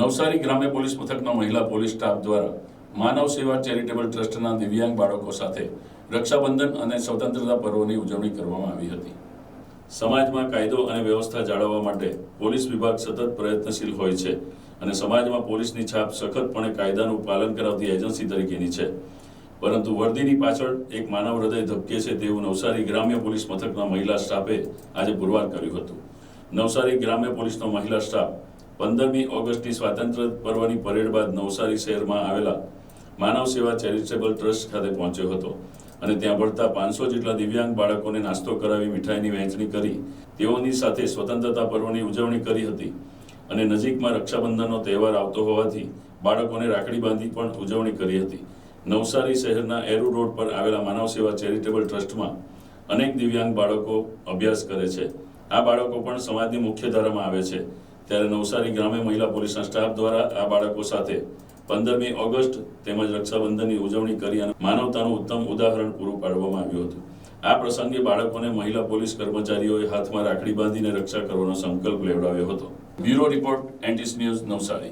નવસારી ગ્રામ્ય પોલીસ મથકના મહિલા પોલીસ સ્ટાફ દ્વારા માનવ સેવા ચેરિટેબલ ટ્રસ્ટના દિવ્યાંગ બાળકો સાથે રક્ષાબંધન અને સ્વતંત્રતા પર્વની ઉજવણી કરવામાં આવી હતી. સમાજમાં કાયદો અને વ્યવસ્થા જાળવવા માટે પોલીસ વિભાગ સતત પ્રયત્નશીલ હોય છે અને સમાજમાં પોલીસની છાપ સખતપણે કાયદાનું પાલન કરાવતી એજન્સી તરીકેની છે. પરંતુ વર્દીની પાછળ એક માનવ હૃદય ધબકે છે તેવું નવસારી ગ્રામ્ય પોલીસ મથકના મહિલા સ્ટાફે આજે પુરવાર કર્યું હતું. નવસારી ગ્રામ્ય પોલીસનો મહિલા સ્ટાફ પંદરમી ઓગસ્ટની સ્વાતંત્ર્ય પર્વની પરેડ બાદ નવસારી શહેરમાં આવેલા માનવ સેવા ચેરિટેબલ ટ્રસ્ટ ખાતે પહોંચ્યો હતો અને ત્યાં ભળતા પાંચસો જેટલા દિવ્યાંગ બાળકોને નાસ્તો કરાવી, મીઠાઈની વહેંચણી કરી, તેઓની સાથે સ્વતંત્રતા પર્વની ઉજવણી કરી હતી અને નજીકમાં રક્ષાબંધનનો તહેવાર આવતો હોવાથી બાળકોને રાખડી બાંધી પણ ઉજવણી કરી હતી. નવસારી શહેરના એરુ રોડ પર આવેલા માનવ સેવા ચેરિટેબલ ટ્રસ્ટમાં અનેક દિવ્યાંગ બાળકો અભ્યાસ કરે છે. આ બાળકો પણ સમાજની મુખ્ય ધારામાં આવે છે. ત્યારે નવસારી ગ્રામે મહિલા પોલીસના સ્ટાફ દ્વારા આ બાળકો સાથે પંદરમી ઓગસ્ટ તેમજ રક્ષાબંધનની ઉજવણી કરી અને માનવતાનું ઉત્તમ ઉદાહરણ પૂરું પાડવામાં આવ્યું હતું. આ પ્રસંગે બાળકોને મહિલા પોલીસ કર્મચારીઓએ હાથમાં રાખડી બાંધીને રક્ષા કરવાનો સંકલ્પ લેવડાવ્યો હતો. બ્યુરો રિપોર્ટ, એન્ટીસ ન્યૂઝ, નવસારી.